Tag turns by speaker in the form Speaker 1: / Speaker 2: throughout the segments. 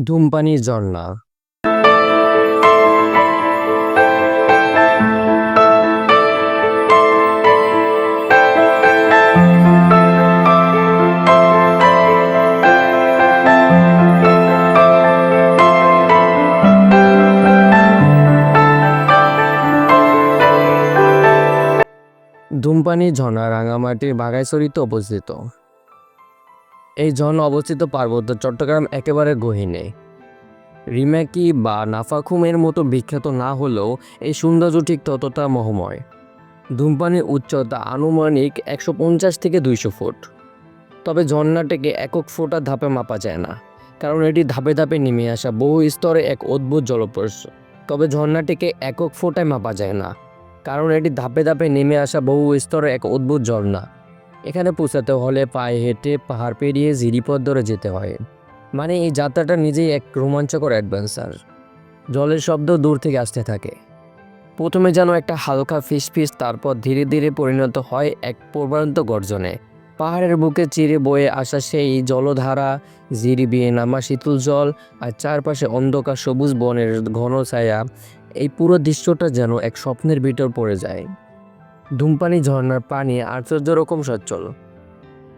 Speaker 1: ধূমপানি ঝর্ণা ধূমপানি, ঝর্ণা রাঙামাটির বাঘাইছড়িতে অবস্থিত। এই ঝর্ণা অবস্থিত পার্বত্য চট্টগ্রাম একেবারে গহীনে। রিম্যাকি বা নাফাখুমের মতো বিখ্যাত না হলেও এই সৌন্দর্য ঠিক ততটা মহময়। ধূমপানির উচ্চতা আনুমানিক একশো পঞ্চাশ থেকে দুইশো ফুট। তবে ঝর্ণাটিকে একক ফোঁটা ধাপে মাপা যায় না, কারণ এটি ধাপে ধাপে নেমে আসা বহু স্তরে এক অদ্ভুত জলপ্রস। তবে ঝর্ণাটিকে একক ফোঁটায় মাপা যায় না। কারণ এটি ধাপে ধাপে নেমে আসা বহু স্তরে এক অদ্ভুত ঝর্ণা। এখানে পৌঁছাতে হলে পায়ে হেঁটে পাহাড় পেরিয়ে জিরিপথ ধরে যেতে হয়। মানে এই যাত্রাটা নিজেই এক রোমাঞ্চকর অ্যাডভেঞ্চার। জলের শব্দ দূর থেকে আসতে থাকে। প্রথমে যেন একটা হালকা ফিস ফিস, তারপর ধীরে ধীরে পরিণত হয় এক প্রবান্ত গর্জনে। পাহাড়ের বুকে চিরে বয়ে আসা সেই জলধারা জিরিবিয়ে নামা শীতল জল আর চারপাশে অন্ধকার সবুজ বনের ঘন ছায়া এই পুরো দৃশ্যটা যেন এক স্বপ্নের ভিতর পড়ে যায়। ধূমপানি ঝর্ণার পানি আশ্চর্য রকম সচ্ছল।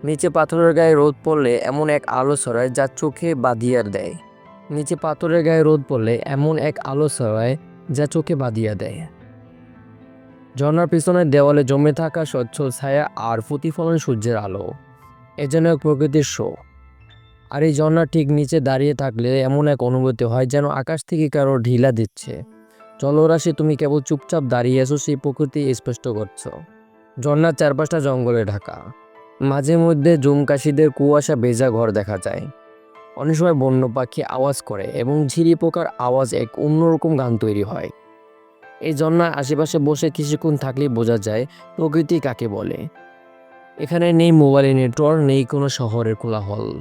Speaker 1: নিচে পাথরের গায়ে রোদ পড়লে এমন এক আলো ছড়ায় যা চোখে বাঁধিয়ে দেয়। নিচে পাথরের গায়ে রোদ পড়লে এমন এক আলো ছড়ায় যা চোখে বাঁধিয়া দেয়। ঝর্ণার পিছনের দেওয়ালে জমে থাকা স্বচ্ছল ছায়া আর প্রতিফলন সূর্যের আলো। এ যেন এক প্রকৃতির শো। আর এই ঝর্ণার ঠিক নিচে দাঁড়িয়ে থাকলে এমন এক অনুভূতি হয় যেন আকাশ থেকে কারও ঢিলা দিচ্ছে। জলরাশি তুমি কেবল চুপচাপ দাঁড়িয়ে আছো, সেই প্রকৃতি স্পষ্ট করছ। ঝর্ণার চারপাশটা জঙ্গলে ঢাকা। মাঝে মধ্যে জুমকাশিদের কুয়াশা বেজা ঘর দেখা যায়। অনেক সময় বন্য পাখি আওয়াজ করে এবং ঝিরি পোকার আওয়াজ এক অন্যরকম গান তৈরি হয়। এই ঝর্ণার আশেপাশে বসে কিছুক্ষণ থাকলেই বোঝা যায় প্রকৃতি কাকে বলে। এখানে নেই মোবাইল নেটওয়ার্ক, নেই কোনো শহরের কোলাহল।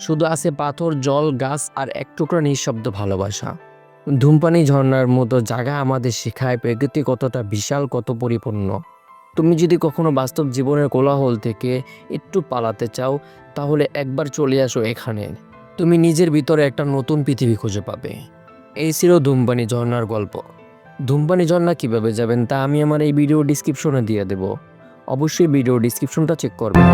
Speaker 1: শুধু আছে পাথর, জল, গাছ আর এক টুকরা নিঃশব্দ ভালোবাসা। ধূমপানি ঝর্ণার মতো জায়গা আমাদের শেখায় প্রকৃতি কতটা বিশাল, কত পরিপূর্ণ। তুমি যদি কখনো বাস্তব জীবনের কোলাহল থেকে একটু পালাতে চাও, তাহলে একবার চলে আসো এখানে। তুমি নিজের ভিতরে একটা নতুন পৃথিবী খুঁজে পাবে। এই ছিল ধূমপানি ঝর্ণার গল্প। ধূমপানি ঝর্ণা কীভাবে যাবেন তা আমি আমার এই ভিডিও ডিসক্রিপশনে দিয়ে দেব। অবশ্যই ভিডিও ডিসক্রিপশনটা চেক করবেন